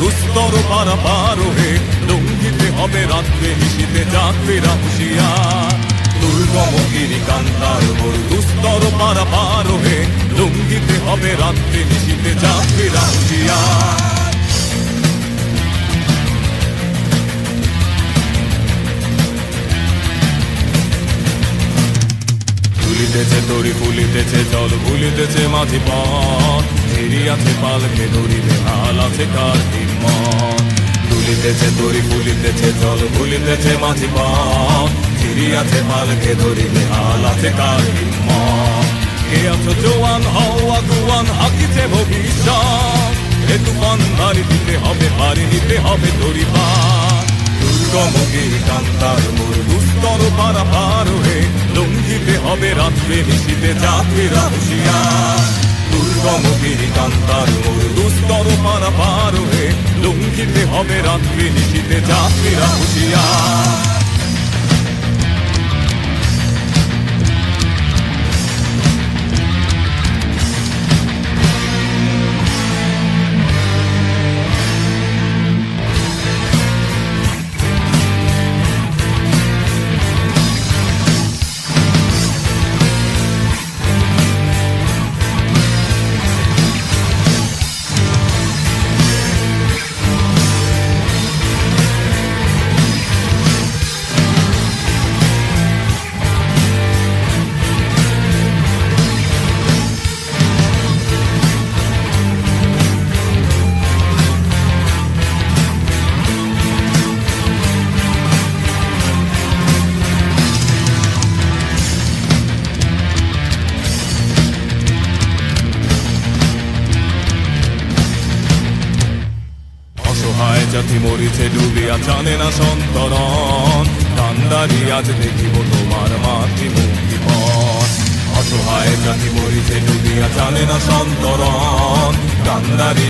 দুস্তর পারা পার হে লঙ্ঘিতে হবে রাত্রে, নিশিতে যাত্রীরা হুঁশিয়ার দুর্গম গিরি কান্তার মোর। দুস্তর পারা পার হে লঙ্ঘিতে হবে রাত্রে, নিশিতে যাত্রীরা হুঁশিয়ার ফুলিতেছে তরি, ফুলিতেছে জল ভুলিতেছে মাঝি পথ। আছে পালকে ধরিবে হাল আছে কার দুলিতেছে তরি ফুলিতেছে জল ভুলিতেছে মাঝি আছে পালকে ধরিবে হাল আছে কার কে আছো জোয়ান, হওয়া, গুয়ান, হাকিছে ভবিষ্যৎ? এ দিতে হবে ভারী, নিতে হবে পা দুর্গমগির কান্তার মোর দুস্তর পারা পার হে লঙ্ঘিতে হবে রাত্রে, নিশিতে যাত্রীরা হুঁশিয়ার কান্তার মোর দুস্তর পারা পার হয়ে লঙ্ঘিতে হবে রাত্রি নিশিতে যাত্রীরা হুঁশিয়ার অসহায় জাতি মরিছে ডুবিয়া, জানে না সন্তরণ। কান্দারি আজ দেখিব তোমার মাতৃমুখী পথ। অসহায় জাতি মরিছে ডুবিয়া, জানে না সন্তরণ। কান্দারি